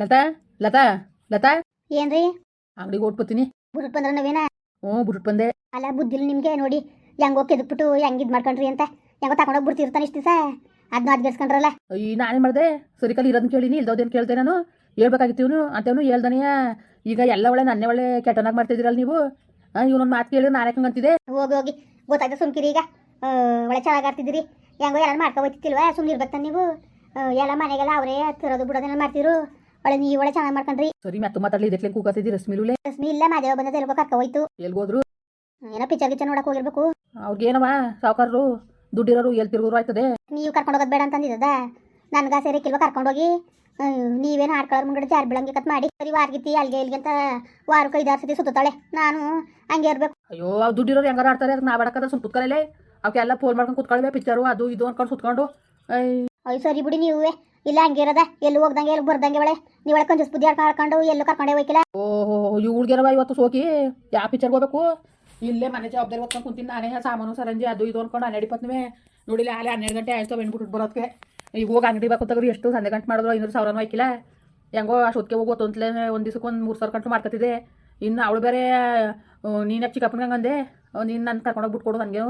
ಲತಾ ಲತಾ ಲತಾ. ಏನ್ರಿ? ಅಂಗಡಿಗೆ ಓಡ್ಬತ್ತೀನಿ ಬುರುಟ್ ಬಂದ್ರ ನಾವೇನ? ಹ್ಞೂ ಬಿಟ್ಟು ಬಂದೆ. ಅಲ್ಲ ಬುದ್ಧಿಲ್ ನಿಮ್ಗೆ ನೋಡಿ ಹೆಂಗೋ ಕೆದಕ್ಬಿಟ್ಟು ಹೆಂಗ್ ಇದ್ ಮಾಡ್ಕೊಂಡ್ರಿ ಅಂತ. ಹೆಂಗೋ ತಗೊಂಡೋಗಿ ಬಿಡ್ತಿರ್ತಾನೆ ಇಷ್ಟ ದಿವಸ. ಅದನ್ನ ಅದ್ಗೆಡ್ಸ್ಕೊಂಡ್ರಲ್ಲ ಅಯ್ಯ ನಾನೇನು ಮಾಡಿದೆ? ಸರಿ ಕಲ್ ಇರೋದನ್ನ ಕೇಳಿನಿ ಇಲ್ದೋದೇನು ಕೇಳ್ದೆ ನಾನು? ಹೇಳ್ಬೇಕಾಗಿತ್ತು ಇವನು ಅಂತವನು ಹೇಳ್ದನೆಯ ಈಗ ಎಲ್ಲ ಒಳ್ಳೆ ನನ್ನೇ ಒಳ್ಳೆ ಕೆಟ್ಟನಾಗಿ ಮಾಡ್ತಿದ್ದೀರಲ್ಲ ನೀವು? ಇವನೊಂದು ಮಾತು ಕೇಳಿ ನಾನು ಯಾಕೆ ಅಂತಿದೆ ಹೋಗಿ ಹೋಗಿ. ಗೊತ್ತಾಯ್ತು ಸುಮ್ಕಿರಿ ಈಗ. ಒಳ್ಳೆ ಚೆನ್ನಾಗಿ ಆಡ್ತಿದ್ದೀರಿ. ಹೆಂಗೋ ಎಲ್ಲ ಮಾಡ್ಕೊ ಹೋಗ್ತಿಲ್ವಾ ಸುಮ್ಮನೆ ಇರ್ಬೇಕು ನೀವು ಎಲ್ಲ ಮನೆಗೆಲ್ಲ ಅವರೇ ತಿರೋದು ಬಿಡೋದನ್ನ ಮಾಡ್ತಿರು ಒಳ್ಳೆ ನೀವು ಒಳ್ಳೆ ಚೆನ್ನಾಗಿ ಮಾಡ್ಕೊಂಡ್ರಿ. ಸರಿ ಮತ್ತೆ ಮಾತಾಡ್ಲಿ ಇದಕ್ಕೆ ಕೂಗತ್ತಿದ್ದಿ ರಶ್ಮಿಲುಲೆ ರಶ್ಮಿ ಇಲ್ಲ ಮಾದೇವ ಬಂದ ಎಲ್ಗೋ ಕರ್ಕ ಹೋಯ್ತು. ಎಲ್ಗೋದ್ರು? ಏನೋ ಪಿಚ್ಚರ್ ಗಿಚ್ಚರ್ ನೋಡಕ್ ಹೋಗಿರ್ಬೇಕು. ಅವ್ರಿಗೇನವ? ಸಾವುಕಾರರು ದುಡ್ಡಿರೋರು ಎಲ್ಲಿ ತಿರುಗೋರು ಆಯ್ತದೆ? ನೀವು ಕರ್ಕೊಂಡು ಹೋಗೋದು ಬೇಡ ಅಂತಂದಿದ್ದದ? ನನ್ಗ ಸೇರಿ ಕಿಲ್ವ ಕರ್ಕೊಂಡೋಗಿ ನೀವೇನು ಹಾಡ್ಕೊಳ್ಳೋರು ಮುಂಗಡೆ ಜಾರ್ ಬೀಳಂಗೆ ಕತ್ ಮಾಡಿ ಸರಿ ವಾರ್ಗಿತ್ತಿ ಅಲ್ಗೆ ಇಲ್ಗೆ ಅಂತ ವಾರಕ್ಕೆ ಐದಾರು ಸತಿ ಸುತ್ತಾಳೆ ನಾನು ಹಂಗೆ ಇರ್ಬೇಕು. ಅಯ್ಯೋ ಅವ್ ದುಡ್ಡಿರೋರು ಹೆಂಗಾರ ಆಡ್ತಾರೆ? ಅದಕ್ಕೆ ನಾ ಬಡಕದ ಸುಮ್ ಕುತ್ಕೊಳ್ಳಲೆ ಅವಕ್ಕೆಲ್ಲ ಫೋನ್ ಮಾಡ್ಕೊಂಡು ಕುತ್ಕೊಳ್ಳವೆ ಪಿಕ್ಚರು ಅದು ಇದು ಅನ್ಕೊಂಡು ಸುತ್ಕೊಂಡು. ಅಯ್ಯೋ ಸರಿ ಬಿಡಿ ನೀವೇ. ಇಲ್ಲ ಹಂಗಿರದ ಎಲ್ಲಿ ಹೋಗ್ದಂಗೆ, ಎಲ್ಲಿ ಬರ್ದಂಗೆ ಒಳ್ಳೆ ನೀವು ಒಳಗೆ ಕಂಜಸ್ ಬುದ್ಧಿ ಕರ್ಕೊಂಡು ಎಲ್ಲೂ ಕರ್ಕೊಂಡೇ ಹೋಯ್ಕಿಲ್ಲ? ಓಹೋ ಇವ್ಳಿಗೆರವ ಇವತ್ತು ಸೋಕಿ? ಯಾವ ಪಿಕ್ಚರ್ಗೆ ಹೋಗ್ಬೇಕು? ಇಲ್ಲೇ ಮನೆ ಜವಾಬ್ದಾರಿ ಹೊತ್ಕೊಂಡು ಕುಂತೀನಿ ನಾನೇ ಸಾಮಾನು, ಸರಂಜಿ, ಅದು ಇದು ಅನ್ಕೊಂಡು ಹನ್ನೆರಡು ಇಪ್ಪತ್ತನೇ ನೋಡಿಲ್ಲ ಅಲ್ಲಿ ಹನ್ನೆರಡು ಗಂಟೆ ಆಯ್ತು ಬೆಂಡ್ಬಿಟ್ಟು ಬರೋದಕ್ಕೆ ಈಗ ಹೋಗಿ ಅಂಗಡಿ ಬೇಕು ತಗ್ರಿ ಎಷ್ಟು ಸಂಜೆ ಗಂಟೆ ಮಾಡಿದ್ರು, ಐನೂರು ಸಾವಿರನೂ ಹಾಕಿಲ್ಲ. ಹೆಂಗೋ ಅಷ್ಟೊತ್ತಿಗೆ ಹೋಗೋದು ಅಂತಲೇ ಒಂದು ದಿವ್ಸಕ್ಕೆ ಒಂದು ಮೂರು ಸಾವಿರ ಗಂಟೆ ಮಾಡ್ಕೊತಿದ್ದೆ ಇನ್ನು ಅವಳು ಬೇರೆ ನೀನು ಚಿಕ್ಕಪ್ಪನಿಗೆ ಹಂಗಂದೆ? ನೀನು ನನ್ನ ಕರ್ಕೊಂಡೋಗಿ ಬಿಟ್ಕೊಡು ನನಗೆ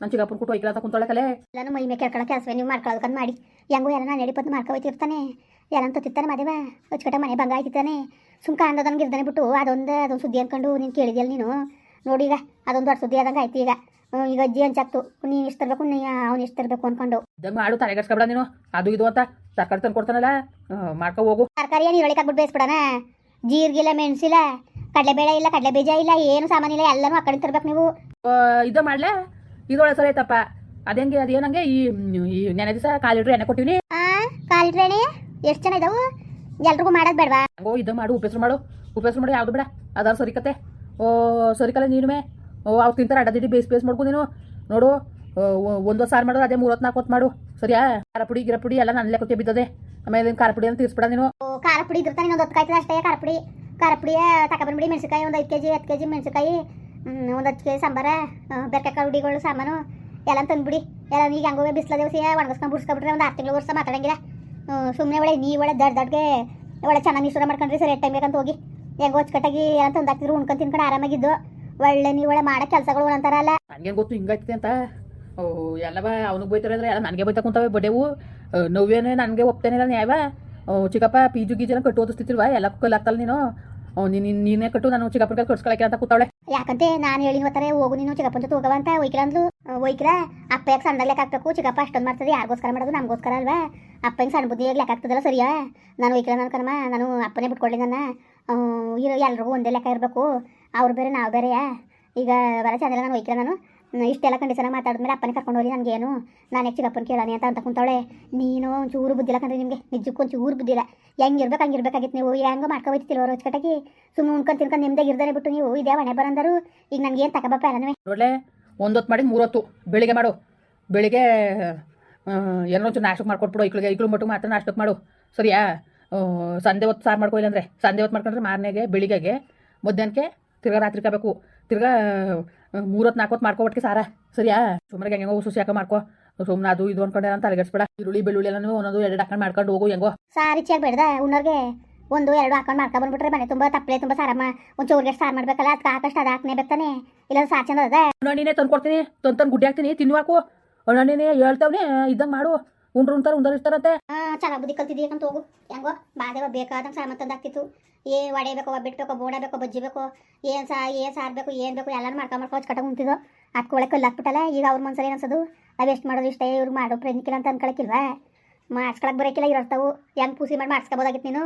ನನ್ನ ಚಿಕ್ಕಪ್ಪನ ಕುಟ್ಟು ಹೋಯ್ಕಿಲ್ಲ ಅಂತ ಕುಂತೊಳೆ ಎಲ್ಲಾನು ಮೈ ಮೇಲೆ ಕೇಳ್ಕೊಳಕ್ಕೆ ಹಸುವೆ ನೀವು ಮಾಡ್ಕೊಳ್ಳೋದಕ್ಕಂತ ಮಾಡಿ. ಹೆಂಗೋ ಎಲ್ಲ ನಾನು ನಡಿಪತ್ತು ಮಾಡ್ಕೊ ಹೋಯ್ತಿರ್ತಾನೆ ಎಲ್ಲ ತತ್ತಿರ್ತಾನೆ ಮದುವೆ. ಅಚ್ಚುಕಟ್ಟ ಮನೆ ಭಂಗ ಆಯ್ತಿರ್ತಾನೆ ಸುಮ್ಕ ಅಂದದನ್ಗೆ ಇರ್ದಾನೆ ಬಿಟ್ಟು ಅದೊಂದು ಅದೊಂದು ಸುದ್ದಿ ಅನ್ಕೊಂಡು ನೀನು ಕೇಳಿದ್ಯಲ್ಲ ನೀನು? ನೋಡಿ ಈಗ ಅದೊಂದು ದೊಡ್ಡ ಸುದ್ದಿ ಆದಂಗೆ ಆಯ್ತು ಈಗ. ಈಗ ಅಜ್ಜಿ ಅಂಚಾಕ್ತು ನೀನು ಇಷ್ಟು ತರಬೇಕು ನೀ ಅವ್ನು ಇಷ್ಟು ತರಬೇಕು ಅನ್ಕೊಂಡು. ಇದಂಗೆ ಮಾಡು ತಲೆಗಡ್ಸ್ಕೊಬೇಡ ನೀನು. ಅದು ಇದು ಅಂತ ತರಕಾರಿ ತಂದು ಕೊಡ್ತಾನಲ್ಲ. ಮಾಡ್ಕೊ ಹೋಗು. ತರಕಾರಿ ಏನು ಈರುಳ್ಳಿ ಹಾಕ್ಬಿಟ್ಟು ಬೇಯಿಸ್ಬಿಡಣ? ಜೀರಿಗಿಲ್ಲ ಮೆಣಸಿಲ್ಲ ಕಡಲೆಬೇಳೆ ಇಲ್ಲ ಕಡಲೆ ಬೀಜ ಇಲ್ಲ ಏನು ಸಾಮಾನಿಲ್ಲ ಎಲ್ಲನೂ ಆ ಕಡೆ ತರ್ಬೇಕು ನೀವು. ಇದು ಮಾಡ್ಲೆ? ಇದೊಳೆ ಸರಿ ಆಯ್ತಪ್ಪ. ಅದೇಂಗೆ ಅದೇನಂಗೆ ಈ ಈ ನೆನೆ ದಿವಸ ಕಾಲು ಲೀಟ್ರ್ ಎಣ್ಣೆ ಕೊಟ್ಟಿವಿ ಆ ಎಣ್ಣೆ ಎಷ್ಟು ಜನ ಇದಾವು? ಎಲ್ರಿಗೂ ಮಾಡೋದು ಬೇಡವಾ? ಓ ಇದು ಮಾಡು ಉಪೇಸ್ರು ಮಾಡು. ಉಪೇಸ್ರು ಮಾಡು ಯಾವುದು ಬೇಡ. ಅದಾರ ಸರಿಕತೆ ಓ ಸರಿಕಲ್ಲ ನೀನುಮೆ. ಓ ಅವ್ರು ತಿಂತಾರೆ ಅಡ್ಡದಿಡ್ಡಿ ಬೇಸ್ ಬೇಸ್ ಮಾಡ್ಕೊ ನೀನು. ನೋಡು ಒಂದು ಸಾರು ಮಾಡೋದು ಅದೇ ಮೂವತ್ನಾಲ್ಕು ಹೊತ್ತು ಮಾಡು. ಸರಿಯಾ? ಖಾರ ಪುಡಿ ಗಿರ ಪುಡಿ ಎಲ್ಲ ನನ್ನ ಲೆಕ್ಕಕ್ಕೆ ಬಿದ್ದದೆ. ಆಮೇಲೆ ಖಾರ ಪುಡಿ ಅಂತ ತೀರ್ಸ್ಬಿಡ ನೀನು. ಖಾರ ಪುಡಿ ಇದ್ರೆ ಇನ್ನೊಂದು ಹತ್ತು ಕಾಯ್ತದೆ ಅಷ್ಟೇ ಖಾರ ಪುಡಿ ಖಾರ ಪುಡಿಯ ತಗೊಬಂದ್ಬಿಡಿ ಮೆಣಸಿಕಾಯಿ ಒಂದು ಐದು ಕೆ ಜಿ ಹತ್ತು ಕೆ ಜಿ ಮೆಣಸಿಕಾಯಿ ಒಂದು ಹತ್ತು ಕೆ ಜಿ ಸಾಂಬಾರ ಬೆರ್ಕಾಯಿ ಹುಡಿಗಳು ಸಾಮಾನು ಎಲ್ಲ ತಂದ್ಬಿಡಿ. ಎಲ್ಲ ಈಗ ಬಿಸ್ಲ ಬಿಸಿಲ ದಿವಸ ಒಣಗಿಸ್ಕೊಂಡು ಬಿಡ್ಸ್ಕೊಬಿಟ್ರೆ ಒಂದು ಆರು ತಿಂಗಳು ವರ್ಷ ಮಾತಾಡಂಗಿಲ್ಲ. ಸುಮ್ಮನೆ ಒಳ್ಳೆ ನೀ ಒಳ್ಳೆ ದಡ್ ದಡ್ಗೆ ಒಳ್ಳೆ ಚೆನ್ನಾಗಿ ಮಿಶ್ರ ಮಾಡ್ಕೊಂಡ್ರಿ ಸರಿ ಟೈಮ್ ಬೇಕಂತ ಹೋಗಿ. ಹೆಂಗೋ ಅಚ್ಚುಕಟ್ಟಾಗಿ ಎಲ್ಲ ತಂದು ಹಾಕಿದ್ರು ಉಣ್ಕೊಂಡು ತಿನ್ಕೊಂಡು ಆರಾಮಾಗಿದ್ದು. ಒಳ್ಳೆ ನೀ ಒಳ್ಳೆ ಮಾಡೋ ಕೆಲಸಗಳು ಅಂತಾರಲ್ಲ. ನನಗೆ ಗೊತ್ತು ಹಿಂಗಾಯ್ತದೆ ಅಂತ. ಓ ಎಲ್ಲವ ಅವ್ನಿಗೆ ಬೈತಾರೆ ಅಂದ್ರೆ ಎಲ್ಲ ನನಗೆ ಬೈತಾ ಕುಂತಾವೆ ಬಡೇವು ನೋವೇನೆ ನನಗೆ ಒಪ್ತೇನಿಲ್ಲ ಓ, ಚಿಕ್ಕಪ್ಪ ಜು ಗೀಜನ ಕಟ್ಟು ಓದಿಸ್ತಿರ್ವಾ ಎಲ್ಲ ಕಲ್ಲಾಗ್ತಲ್ಲ ನೀನು. ನೀನು ನೀನೇ ಕಟ್ಟು ನಾನು ಚಿಕ್ಕಪ್ಪನ ಕಟ್ಸ್ಕೊಳಕ್ಕೆ ಅಂತ ಕೂತಾವಳೆ. ಯಾಕಂತೆ ನಾನು ಹೇಳಿ ಹೋಗ್ತಾರೆ ಹೋಗು ನೀನು, ಚಿಕ್ಕಪ್ಪನ ಜೊತೆ ಹೋಗವ ಅಂತ ಒಯ್ಕಿಲ್ಲ ಅಂದ್ಲು. ಒಯ್ಕಿಲ್ಲ ಅಪ್ಪ ಯಾಕೆ ಸಣ್ಣ ಲೆಕ್ಕ ಹಾಕ್ಬೇಕು? ಚಿಕ್ಕಪ್ಪ ಅಷ್ಟೊಂದು ಮಾಡ್ತದೆ, ಯಾರಿಗೋಸ್ಕರ ಮಾಡೋದು ನಮಗೋಸ್ಕರ ಅಲ್ವಾ? ಅಪ್ಪ ಹಿಂಗೆ ಸಣ್ಣ ಬುದ್ಧಿ ಲೆಕ್ಕ ಆಗ್ತದಲ್ಲ ಸರಿಯಾ? ನಾನು ಒಯ್ಕಿಲ್ಲ ನನ್ನ ಕರ್ಮ ನಾನು ಅಪ್ಪನೇ ಬಿಟ್ಕೊಳ್ಳಿ ನನ್ನ. ಇರೋ ಎಲ್ರಿಗೂ ಒಂದೇ ಲೆಕ್ಕ ಇರಬೇಕು. ಅವ್ರು ಬೇರೆ ನಾವು ಬೇರೆಯಾ? ಈಗ ಬರ ಚಂದ್ರ ನಾನು ಒಯ್ಕಿಲ್ಲ ನಾನು. ಇಷ್ಟೆಲ್ಲ ಕಂಡೀಷನ್ ಮಾತಾಡಿದ್ಮೇಲೆ ಅಪ್ಪನೇ ಕರ್ಕೊಂಡು ಹೋಗಿ ನನಗೇನು? ನಾನು ಹೆಚ್ಚಿಗೆ ಅಪ್ಪನ ಕೇಳಾನೆ ಅಂತ ಅಂತ ಕುಂತಾಳೆ ನೀನು ಒಂಚೂರು ಬುದ್ಧಿಲ್ಲ ಕಂಡ್ರೆ ನಿಮಗೆ. ನಿಜಕ್ಕೂ ಒಂಚೂರು ಬುದ್ಧಿಲ್ಲ ಹೆಂಗೆ ಇರ್ಬೇಕು, ಹಂಗೆ ಇರ್ಬೇಕಾಗಿತ್ತು ನೀವು. ಹೆಂಗೆ ಮಾಡ್ಕೊ ಹೋಯ್ತಿಲ್ವ ಕಟ್ಟಿ ಸುಮ್ಮನೆ ಉಣ್ಕೊಂಡು ತಿನ್ಕೊಂಡು ನಿಮ್ದೇ ಇರ್ದಾನೆ ಬಿಟ್ಟು ನೀವು. ಇದೇ ಮನೆ ಬರಂದರು. ಈಗ ನನಗೆ ಏನು ತಗೋಬಪ್ಪ ಎಲ್ಲನೂ? ಒಳ್ಳೆ ಒಂದೊತ್ತು ಮಾಡಿ ಮೂರೊತ್ತು. ಬೆಳಿಗ್ಗೆ ಮಾಡು. ಬೆಳಿಗ್ಗೆ ಏನೋ ಒಂಚೂರು ನಾಷ್ಟಕ್ಕೆ ಮಾಡ್ಕೊಟ್ಬಿಡು. ಇಕ್ಳಿಗೆ ಇಕ್ಳು ಮಟ್ಟಿಗೆ ಮಾತ್ರ ನಾಷ್ಟಕ್ಕೆ ಮಾಡು. ಸರಿಯಾ? ಸಂಜೆ ಹೊತ್ತು ಸಾರು ಮಾಡ್ಕೊಯಿಲ್ಲ ಅಂದರೆ ಸಂಜೆ ಹೊತ್ತು ಮಾಡ್ಕೊಂಡ್ರೆ ಮಾರನೆಗೆ, ಬೆಳಿಗ್ಗೆಗೆ, ಮಧ್ಯಾಹ್ನಕ್ಕೆ ತಿರ್ಗಾ ರಾತ್ರಿ ಕಬೇಕು. ತಿರ್ಗಾ ಮೂರೊತ್ತು ನಾಲ್ಕು ಹೊತ್ತು ಮಾಡ್ಕೊಬಿಟ್ಕೆ ಸಾರ. ಸರಿಯಾ? ಸುಮ್ಮನೆ ಹೆಂಗೋ ಸುಸಿ ಹಾಕ ಮಾಡ್ಕೊ. ಸುಮ್ಮನೆ ಅದು ಇದು ಅನ್ಕೊಂಡೆ ಅಂತ ತಲೆಗೆಡ್ಸ್ಬೇಡ ಈರುಳ್ಳಿ ಬೆಳ್ಳುಳ್ಳಿ ಎಲ್ಲನೂ ಒಂದೊಂದು ಎರಡು ಹಾಕೊಂಡು ಮಾಡ್ಕೊಂಡು ಹೋಗು ಹೆಂಗೋ. ಸಾರಿ ಚಿಯಾಗಿ ಬೇಡ್ದ ಉಣ್ಣೋರ್ಗೆ ಒಂದು ಎರಡು ಹಾಕೊಂಡು ಮಾಡ್ಕೊ ಬಂದ್ಬಿಟ್ರೆ ಮನೆ ತುಂಬ ತಪ್ಪಲೆ ತುಂಬ ಸಾರಮ್ಮ. ಒಂದು ಚೌರ್ಗೆ ಸಾರು ಮಾಡ್ಬೇಕಲ್ಲ ಅದಕ್ಕೆ ಹಾಕಷ್ಟು ಅದು ಹಾಕ್ನೇ ಬೇಕ್ತಾನೆ ಇಲ್ಲ ಸಾರ್ ಚಂದ ಅದ. ನೀನೇ ತಂದು ಕೊಡ್ತೀನಿ ತಂದು ತಂದು ಗುಡ್ಡಿ ಹಾಕ್ತೀನಿ ತಿನ್ನುವಾಕು. ನೀನೇ ಹೇಳ್ತಾವನೆ ಇದ್ದಂಗೆ ಮಾಡು. ಉಂಡ್ರು ಉಂತಾರ ಉಂದರ್ ಇರ್ತಾರಂತೆ ಚಲ ಬುದ್ಧಿ ಕಲ್ತಿದ್ದೀಯ ಅಂತ ಹೋಗು ಹೆಂಗೋ, ಬಾದೇವ ಬೇಕಾದಂಗೆ ಸಾಮಾನು ತಂದು ಹಾಕ್ತಿತ್ತು ಏ, ವಡೆ ಬೇಕೋ ಒಬ್ಬಿಟ್ಟು ಬೇಕೋ, ಬೋಡ ಬೇಕೋ, ಬಜ್ಜಿ ಬೇಕೋ, ಏನ್ ಸಾ, ಏನ್ ಸಾರು ಬೇಕು, ಏನ್ ಬೇಕು, ಎಲ್ಲನೂ ಮಾಡ್ಕೊ ಮಾಡ್ಕೊ ಕಟ್ಟಾಗ ಉಂಟಿದ್ದು ಅದಕ್ಕೆ ಒಳಗೆ ಈಗ ಅವ್ರ ಮನ್ಸಲ್ಲಿ ಅನ್ಸೋದು? ನಾವು ಎಷ್ಟು ಮಾಡೋದು ಇಷ್ಟೇ, ಇವ್ರು ಮಾಡೋ ಪ್ರಯತ್ನಿಕಿಲ್ಲ ಅಂತ ಅನ್ಕೊಳಕ್ಕಿಲ್ವಾ? ಮಾಡಿಸ್ಕೊಳಕ್ಕೆ ಬರೋಕ್ಕಿಲ್ಲ ಇರೋರ್ತಾವು ಹೆಂಗ್ ಪೂಸಿ ಮಾಡಿ ಮಾಡ್ಸ್ಕೊಬೋದಾಗಿತ್ತು ನೀನು?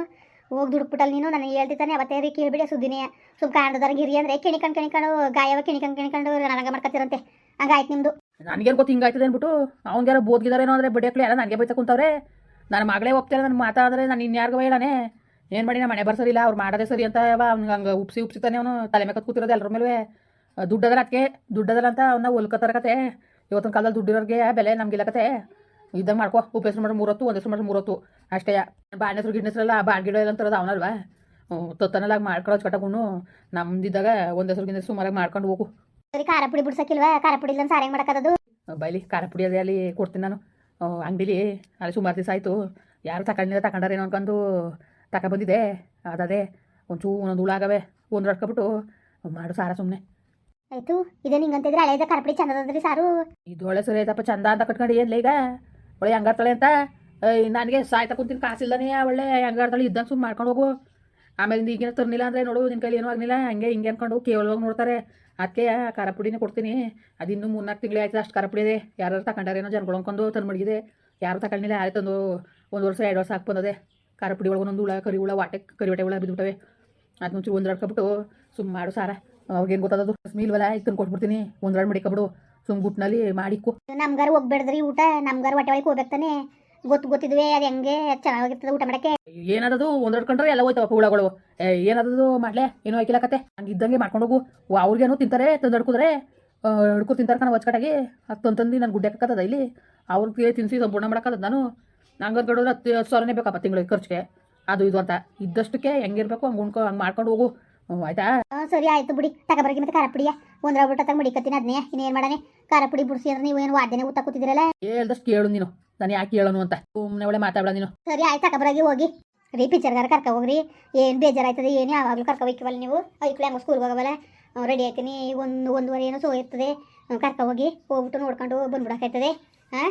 ಹೋಗಿ ದುಡ್ಬಿಟ್ಟಲ್ಲಿ ನೀನು? ನನಗೆ ಹೇಳ್ತಿದ್ದಾನೆ, ಅವತ್ತೇ ರೀ ಕೇಳಿಬಿಡಿ ಸುದ್ದಿನೇ. ಸುಮ್ ಕಾಣ್ದದಾರ ಗಿರಿ ಅಂದರೆ ಕಿಣಿಕಂಡು ಕಿಣಿಕೊಂಡು ಗಾಯವ ಕಿಣಿಕಂಡು ಕಿಣಿಕೊಂಡು ನನಗೆ ಮಾಡ್ಕೊತಿರಂತೆ ಹಂಗಾಯ್ತು ನಿಮ್ಮದು ನನಗೇನು ಗೊತ್ತು ಹಿಂಗಾಯ್ತದೆ ಅಂದ್ಬಿಟ್ಟು ಅವ್ನಿಗಾರ ಬೋದ್ಗಿದಾರೇನೋ ಅಂದರೆ ಬಡಿಯಕ್ಲಿ ಎಲ್ಲ ನನಗೆ ಬೈತಾ ಕುಂತವ್ರೆ. ನನ್ನ ಮಗಳೇ ಹೋಗ್ತಾರೆ ನನ್ನ ಮಾತಾಡಿದ್ರೆ ನಾನು ಇನ್ಯಾರಿಗೂ ಹೇಳಾನೆ ಏನು ಮಾಡಿ ನಮ್ಮ ಮನೆ ಬರ್ಸರಿಲ್ಲ ಅವ್ರು ಮಾಡೋದೇ ಸರಿ ಅಂತ ಅವ್ನಿಗೆ ಹಂಗೆ ಉಪ್ಸಿ ಉಪ್ಸಿತಾನೆ ಅವನು ತಲೆ ಮೇಲೆ ಕೂತಿರೋದು ಎಲ್ಲರ ಮೇಲೆ ದುಡ್ಡದಲ್ಲ ಅದಕ್ಕೆ ದುಡ್ಡದಲ್ಲ ಅಂತ ಅವನ್ನ ಹೊಲ್ಕೋತಾರ ಕತೆ. ಇವತ್ತಿನ ಕಾಲದಲ್ಲಿ ದುಡ್ಡಿರೋರಿಗೆ ಬೆಲೆ ನಮಗಿಲ್ಲ ಕತೆ. ಇದ್ದಂಗೆ ಮಾಡ್ಕೊ ಉಪೇಸ್ರು ಮಾಡಿ ಮೂರತ್ತು ಒಂದು ಹೆಸರು ಮಾಡಿ ಮೂರತ್ತು. ಅಷ್ಟೇ ಬಾಣ ಹೆಸರು ಗಿಡ ಹೆಸರಲ್ಲ ಬಾಣ್ ಗಿಡ ಎಲ್ಲ ಅಂತಾರದು ಅವನಲ್ವಾ. ತೊತ್ತನಲ್ಲಾಗಿ ಮಾಡ್ಕೊಳ್ಳೋ ಕಟ್ಟಕೊಂಡು ನಮ್ದಿದ್ದಾಗ ಹೆಸರು ಗಿಡ ಸುಮಾರಾಗಿ ಮಾಡ್ಕೊಂಡು ಹೋಗು. ಸರಿ ಖಾರ ಪುಡಿ ಬಿಡ್ಸಕ್ಕಿಲ್ವಾ? ಖಾರ ಪುಡಿ ಇಲ್ಲ ಸಾರು ಹೆಂಗೆ ಮಾಡೋಕ್ಕದು ಬೈಲಿ ಖಾರ ಪುಡಿ ಅದೇ ಅಲ್ಲಿ ಕೊಡ್ತೀನಿ ನಾನು. ಅಂಗಡಿಲಿ ಅಲ್ಲಿ ಸುಮಾರು ದಿವಸ ಆಯಿತು. ಯಾರು ತಗೊಂಡಿಲ್ಲ ತಗೊಂಡಾರೇನೋ ಅನ್ಕೊಂಡು ತಗೊಬಂದಿದ್ದೆ ಬಂದಿದೆ ಒಂಚೂರು ಒಂದೊಂದು ಹುಳಾಗವೆ ಒಂದು ರಟ್ಕೊಬಿಟ್ಟು ಮಾಡು ಸಾರ ಸುಮ್ಮನೆ ಆಯ್ತು ಇದೇ ನಿಂಗಂತಿದ್ರೆ ಕರ್ಪಡಿ ಚಂದ ಅದ್ರಿ ಸಾರು? ಇದು ಒಳ್ಳೆ ಸರಿ ಆಯ್ತಪ್ಪ ಚಂದ ಅಂತ ಕಟ್ಕೊಂಡು ಏನಿಲ್ಲ ಈಗ? ಒಳ್ಳೆ ಹಂಗಾರ್ತಾಳೆ ಅಂತ. ನನಗೆ ಸಾಯ್ತಾ ಕುಂತೀನಿ ಕಾಸಿಲ್ಲನೇ ಒಳ್ಳೆ ಹಂಗಾರ್ತಾಳೆ ಇದ್ದಂಗೆ ಸುಮ್ಮನೆ ಮಾಡ್ಕೊಂಡು ಹೋಗು. ಆಮೇಲೆ ಈಗಿನ ತರ್ನಿಲ್ಲ ಅಂದರೆ ನೋಡು ನಿನ್ನ ಕೈಲಿ ಏನೂ ಆಗಲಿಲ್ಲ ಹಂಗೆ ಹಿಂಗೆ ಅನ್ಕೊಂಡು ಕೇವಲವಾಗಿ ನೋಡ್ತಾರೆ. ಅದಕ್ಕೆ ಖಾರ ಪುಡಿನೇ ಕೊಡ್ತೀನಿ. ಅದು ಇನ್ನೂ ಮೂರ್ನಾಲ್ಕು ತಿಂಗಳೇ ಆಯ್ತು, ಅಷ್ಟು ಖಾರ ಪುಡಿ ಇದೆ. ಯಾರು ತಗೊಂಡಾರೇನೋ ಜನಗಳು ಅನ್ಕೊಂಡು ತಂದು ಮಡಗಿದೆ. ಯಾರು ತಗೊಂಡಿಲ್ಲ ಯಾರು ತಂದು ಒಂದು ವರ್ಷ, ಎರಡು ವರ್ಷ ಹಾಕಿ ಬಂದದೆ. ಖಾರ ಪುಡಿ ಒಳಗೆ ಒಂದೊಂದು ಹುಳ, ಕರಿ ಹುಳ, ವಾಟೆ, ಕರಿ ಹೊಟ್ಟೆ ಹುಳ ಬಿದ್ದುಬಿಟ್ಟವೆ ಅದು ಒಂಚೂರು ಒಂದು ರಡ್ಕೊಬಿಟ್ಟು ಸುಮ್ಮ ಮಾಡು ಸಾರ. ಅವಾಗೇನು ಗೊತ್ತದದು ಮೀಲ್ವಲ್ಲ ಇದನ್ನು ಕೊಟ್ಬಿಡ್ತೀನಿ. ಒಂದು ರಡ್ ಮಡಿಕೊಬಿಡು. ಸುಮ್ಮ ಗುಟ್ನಲ್ಲಿ ಮಾಡಿಕ್ಕು ನಮ್ಗಾರು ಹೋಗ್ಬೇಡ್ದ್ರಿ ಊಟ. ನಮ್ಗಾರು ಹೊಟ್ಟೆ ಒಳಗೆ ಹೋಗ್ಬೇಕು ತಾನೆ. ಗೊತ್ತು ಗೊತ್ತಿದ್ವಿ, ಅದು ಹೆಂಗೆ ಚೆನ್ನಾಗಿರ್ತದೆ ಊಟ ಮಾಡಕ್ಕೆ. ಏನದದು, ಒಂದೆರಡು ಕಂಡ್ರೆ ಎಲ್ಲ ಹೋಯ್ತವ ಹುಳಗಳು. ಏನದದು ಮಾಡ್ಲೆ? ಏನೋ ಹಾಕಿಲ್ಲ ಕತೆ. ಹಂಗೆ ಇದ್ದಂಗೆ ಮಾಡ್ಕೊಂಡು ಹೋಗು. ಅವ್ರಿಗೇನು ತಿಂತಾರೆ, ತಂದು ಹಡ್ಕುದ್ರೆ ಹಿಡ್ಕೊ ತಿಂತಾರೆ ಕಣ ಒಚ್ಕಟಾಗಿ. ಅದು ತಂತಂದು ನಾನು ಗುಡ್ಡೆ ಹಾಕತ್ತದ ಇಲ್ಲಿ. ಅವ್ರಿಗೆ ತಿನ್ಸಿ ಸಂಪೂರ್ಣ ಮಾಡಕ್ಕದ ನಾನು. ನಂಗೆ ಅನ್ಕೊಂಡ್ರೆ ಹತ್ತು ಹತ್ತು ಸಾವಿರನೇ ಬೇಕಪ್ಪ ತಿಂಗಳಿಗೆ ಖರ್ಚಿಗೆ. ಅದು ಇದು ಅಂತ. ಇದ್ದಷ್ಟಕ್ಕೆ ಹೆಂಗಿರ್ಬೇಕು, ಹಂಗೆ ಉಣ್ಕೊ, ಹಂಗೆ ಮಾಡ್ಕೊಂಡು ಹೋಗು. ಆಯ್ತಾ? ಸರಿ ಆಯ್ತು ಬಿಡಿ. ತಗೊಬರಗಿ ಮತ್ತೆ ಖಾರ ಪುಡಿಯ ಒಂದ್ರ ಬಿಟ್ಟ ತಗ ಮಡಿಕತ್ತೀನಿ ಅದನ್ನೇ ಇನ್ನೇನು ಮಾಡಾನೆ ಖಾರ ಪುಡಿ ಬಿಡಿಸಿ ಅಂದ್ರೆ ನೀವು ಏನು ವಾದ್ಯನೇ ಊಟ ಕೂತಿದ್ದೀರಲ್ಲ? ಹೇಳ್ದಷ್ಟು ಕೇಳು ನೀನು. ನಾನು ಯಾಕೆ ಹೇಳೋನು ಅಂತ. ಸುಮ್ಮನೆ ಒಳ್ಳೆ ಮಾತಾಡ ನೀನು. ಸರಿ ಆಯ್ತು ತಗೊಬರಗಿ ಹೋಗಿ. ರೀ ಪಿಕ್ಚರ್ಗಾರ ಕರ್ಕ ಹೋಗ್ರಿ. ಏನು ಬೇಜಾರಾಯ್ತದೆ ಏನು ಯಾವಾಗಲೂ ಕರ್ಕ ಹೋಯ್ಕಿವಲ್ಲ ನೀವು? ಐಕ್ಳು ಹೆಂಗ ಸ್ಕೂಲ್ಗೆ ಹೋಗವಲ್ಲ? ರೆಡಿ ಆಯ್ತೀನಿ. ಒಂದು ಒಂದುವರೆ ಏನೋ ಸೋ ಇರ್ತದೆ. ಕರ್ಕ ಹೋಗಿ ಹೋಗ್ಬಿಟ್ಟು ನೋಡ್ಕೊಂಡು ಬಂದ್ಬಿಡಕ್ಕಾಯ್ತದೆ ಹಾಂ?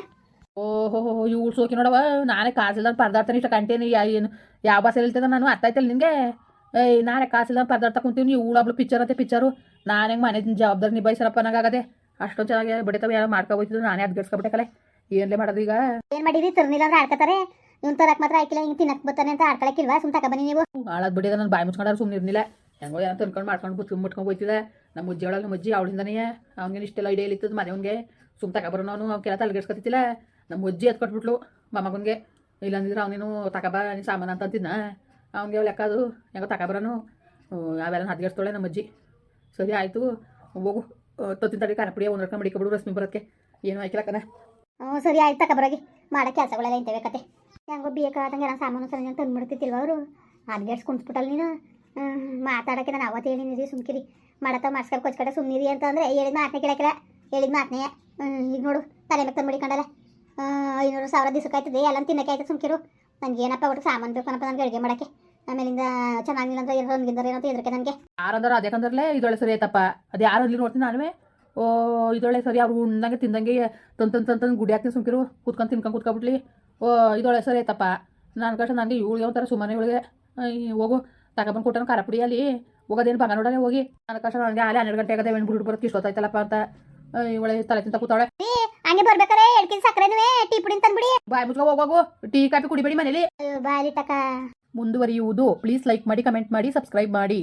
ಓಹೋ ಇವ್ಳು ಸೋಕಿ ನೋಡವ ನಾನೇ ಕಾಸಿಲ್ದ ಪರದಾಡ್ತಾನೆ ಇಷ್ಟ ಕಂಟೇನಿ. ಯಾ ಏನು ಯಾವ ಬಸ್ ಹೇಳ್ತದ ನಾನು? ಅರ್ಥ ಆಯ್ತಲ್ಲ ನಿನಗೆ? ಏಯ್ ನಾನೇ ಕಾಸಿಲ್ಲ ಪರದಾಡ್ತಾ ಕುಂತೀವಿ ನೀವು ಇವಳೊಬ್ಳು ಪಿಕ್ಚರ್ ಅಂತೆ ಪಿಕ್ಚರು ನಾನು ಹೆಂಗೆ ಮನೆ ಜವಾಬ್ದಾರಿ ನಿಭಾಯಿಸರಪ್ಪ ನಂಗಾಗದೆ ಅಷ್ಟೊಂದು ಚೆನ್ನಾಗಿ ಬಡಿತಾವೆ ಯಾರೋ ಮಾಡ್ಕೊಬೋಯ್ತಿದ್ರು ನಾನೇ ಅದ್ಗೆಡ್ಸ್ಕೊಬಿಟ್ಟೆ ಏನ್ಲೇ ಮಾಡೋದು ಈಗ? ಏನು ಮಾಡಿರಿ ತರ್ನಿಲ್ಲ ಅಂದ್ರೆ ಆಡ್ಕತಾರೆ. ಇವ್ನು ತರಕ್ಕೆ ಮಾತ್ರ ಆಯ್ಕಿಲ್ಲ ಹಿಂಗೆ ತಿನ್ನಕ್ಕೆ ಬರ್ತಾನೆ ಅಂತ ಆಡ್ಕೊಳಕ್ಕಿಲ್ವಾ ಸುಮ್ ತಗೊಬನ್ನಿ ನೀವು. ಹಾಳಾದ್ ಬಿಡಿದ ನಾನು ಬಾಯಿ ಮುಚ್ಕೊಂಡ್ರೆ ಸುಮ್ಮನೆ ಇರ್ಲಿಲ್ಲ ಹೆಂಗೋ ಏನೋ ತಿನ್ಕೊಂಡು ಮಾಡ್ಕೊಂಡು ಬುತ್ಕೊಂಡ್ ಮುಟ್ಕೊಂಡು ಹೋಯ್ತಿದೆ. ನಮ್ಮ ಮುಜ್ಜಿ ಒಳಗೆ ನಮ್ಮ ಅಜ್ಜಿ ಅವಳಿಂದನೇ. ಅವ್ನಿಗೆ ಇಷ್ಟೆಲ್ಲ ಐಡಿಯಾ ಇಲ್ಲಿತ್ತದ ಮನೆಯವನಿಗೆ ಸುಮ್ ತಗೊಬರೋನು ನಾನು ಅವ್ನು ಕೆಲ ತಲೆಗೆಡ್ಸ್ಕೊತಿತ್ತಿಲ್ಲ ನಮ್ಮ ಅಜ್ಜಿ ಎತ್ಕೊಟ್ಬಿಟ್ಲು ಇಲ್ಲ ಇಲ್ಲಂದಿದ್ರೆ ಅವನೇನು ತಗೊಬ ನೀನು ಸಾಮಾನು ಅಂತ ಅಂತಿದ್ನ? ಅವ್ನಿಗೆ ಲೆಕ್ಕ ಅದು ಹೆಂಗೋ ತಗೊಬರೋನು ಅವೆಲ್ಲ ಹದ್ಗೆಡ್ಸ್ತಾಳೆ ನಮ್ಮ ಅಜ್ಜಿ. ಸರಿ ಆಯಿತು, ಹೋಗು. ತೊತ್ತಿನ ತಡಿ ಖಾರ ಒಂದು ರೊಕ್ಕ ಮಡಿಕೊಬಿಡು ರಶ್ಮಿ ಬರೋಕ್ಕೆ ಏನು ಆಯ್ಕಿಲ್ಲಕ್ಕನ ಹ್ಞೂ ಸರಿ ಆಯ್ತು ತಕಬ್ರಾಗಿ ಮಾಡೋ ಕೆಲಸಗಳೆಲ್ಲ ಇಂತವೆ ಕತೆ. ಹೆಂಗೋ ಬೇಕಾದಂಗೆ ನಾನು ಸಾಮಾನು ಸರಿ ತಂದು ಬಿಡ್ತಿತ್ತಿಲ್ವ ಅವರು? ಹದ್ಗೆಡ್ಸ್ ಕುಂತ್ಬಿಟ್ಟಲ್ಲ ನೀನು? ಮಾತಾಡೋಕೆ ನಾನು ಅವತ್ತು ಹೇಳಿನಿರಿ ಸುಮ್ಕಿರಿ. ಮಾಡತ್ತ ಮಾಡ್ಸ್ಕೊಂಡು ಕೊಚ್ಕಡೆ ಸುಮ್ಮನಿರಿ ಅಂತಂದರೆ ಹೇಳಿದ್ ಹೇಳಿದ ಮಾತನೇ ಕೇಳಕ್ಕಿಲ್ಲ. ಹೇಳಿದ ಮಾತನೇ. ಈಗ ನೋಡು, ತಲೆ ಮೇಲೆ ತಂದು ಮಡಿಕೊಂಡಲ್ಲ ಐನೂರು ಸಾವಿರ ದಿವಸಕ್ಕೆ ಆಯ್ತದೆ ಎಲ್ಲ ತಿನ್ನಕ್ಕೆ ಆಯ್ತು ಸುಮ್ಕಿರು. ನನಗೆ ಏನಪ್ಪ ಒಟ್ಟು ಸಾಮಾನು ಬೇಕನಪ್ಪ ನನಗೆ ಅಡುಗೆ ಮಾಡೋಕ್ಕೆ. ಆಮೇಲಿಂದ ಚೆನ್ನಾಗಿಲ್ಲ ಅಂತ ಏನೋ ಒಂದ್ಗಿಂದರ ಏನೋ ಹೆದರಿಕೆ ನನಗೆ. ಯಾರಂದ್ರೆ ಅದೇಕಂದ್ರಲ್ಲೇ ಇದೊಳ್ಳೆ ಸರಿ ಆಯ್ತಪ್ಪ. ಅದು ಯಾರು ಅಲ್ಲಿ ನೋಡ್ತೀನಿ ನಾನು ಓ ಇದೊಳ್ಳೆ ಸರಿ ಅವ್ರು ಉಣ್ಣಂಗೆ ತಿಂದಂಗೆ ತಂದು ತಂದು ತಂದು ಗುಡಿ ಹಾಕ್ತೀನಿ ಸುಮ್ಕಿರು. ಕೂತ್ಕೊಂಡು ತಿನ್ಕೊಂಡು ಕೂತ್ಕೊಬಿಟ್ಲಿ. ಓ ಇದೊಳ್ಳೆ ಸರಿ ಆಯ್ತಪ್ಪ. ನಾನು ಕಷ್ಟ ನನಗೆ ಇವಳಿಗೆ ಒಂಥರ ಸುಮ್ಮನೆ ಇವಳಿಗೆ. ಹೋಗು. ತಗೊಬಂದು ಕೊಟ್ಟನು ಖಾರ ಪುಡಿ ಅಲ್ಲಿ. ಹೋಗೋದೇನು ಬಂಗ ನೋಡನೆ ಹೋಗಿ. ನನ್ನ ಕಷ್ಟ ನನಗೆ ಅಲ್ಲಿ ಹನ್ನೆರಡು ಗಂಟೆ ಆಗದೆ ಬಿಟ್ಟು ಬರೋದು ಇಷ್ಟೊತ್ತಾಯ್ತಲ್ಲಪ್ಪ ಅಂತ. ಇವಳೆ ತಲೆ ತಿಂತ ಕೂತಾಳೆ ಹಂಗೆ ಬರ್ಬೇಕಾರೆ ಎರಡು ಕೆ ಸಕ್ಕರೆನೂ ಟೀ ಪುಡಿ ತಂದ್ಬಿಡಿ. ಬಾಯ್ ಮುಚ್ಕೋ ಹೋಗೋಗು ಟೀ ಕಾಫಿ ಕುಡಿಬೇಡಿ ಮನೇಲಿ. ಬಾಲಿ ತಕ ಮುಂದುವರಿಯುವುದು. ಪ್ಲೀಸ್ ಲೈಕ್ ಮಾಡಿ ಕಮೆಂಟ್ ಮಾಡಿ ಸಬ್ಸ್ಕ್ರೈಬ್ ಮಾಡಿ.